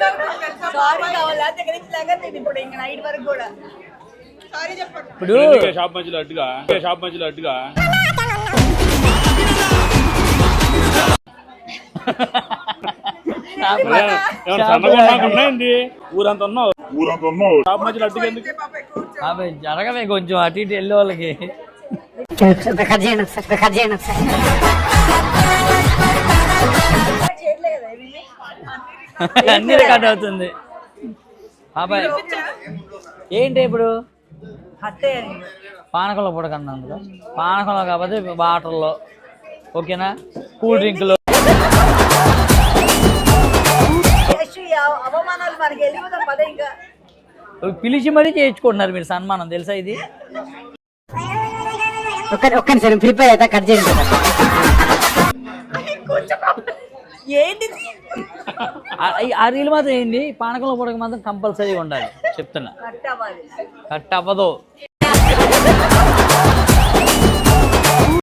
Sorry కావాలా? దగ్గర నుంచి లాగా నేను ఇప్పుడు ఇంకా నైట్ వరకు కూడా. సారీ చెప్పండి. ఇప్పుడు ఎందుకే షాప్ మధ్యలో అడ్డుగా షాప్ మధ్యలో అడ్డుగా. ఊరంతా ఉన్నావు? ఊరంతా ఉన్నావు. షాప్ మధ్యలో అడ్డుగా ఎందుకు? అవి జరగవే కొంచెం అటు ఇటు వెళ్ళే వాళ్ళకి. కట్ చేయండి ఒకసారి కట్ చేయండి ఒకసారి చేయలేదు కదా ఇవి అన్ని రికార్డ్ అవుతుంది. బాబాయ్ ఏంటి ఇప్పుడు? పానకంలో పుడకన్నందుకు పానకంలో కాకపోతే వాటర్లో. ఓకేనా? కూల్ డ్రింక్లో. పిలిచి మరీ చేయించుకుంటున్నారు మీరు సన్మానం తెలుసా ఇది? ఒక్క ఒక్క నిమిషం ప్రిపేర్ అయితే కట్ చేయండి. ఏంటి ఆ- రీల్ మాత్రం ఏంటి పానకంలో పుడక మాత్రం కంపల్సరీగా ఉండాలి. చెప్తున్నా. కట్ అవ్వదు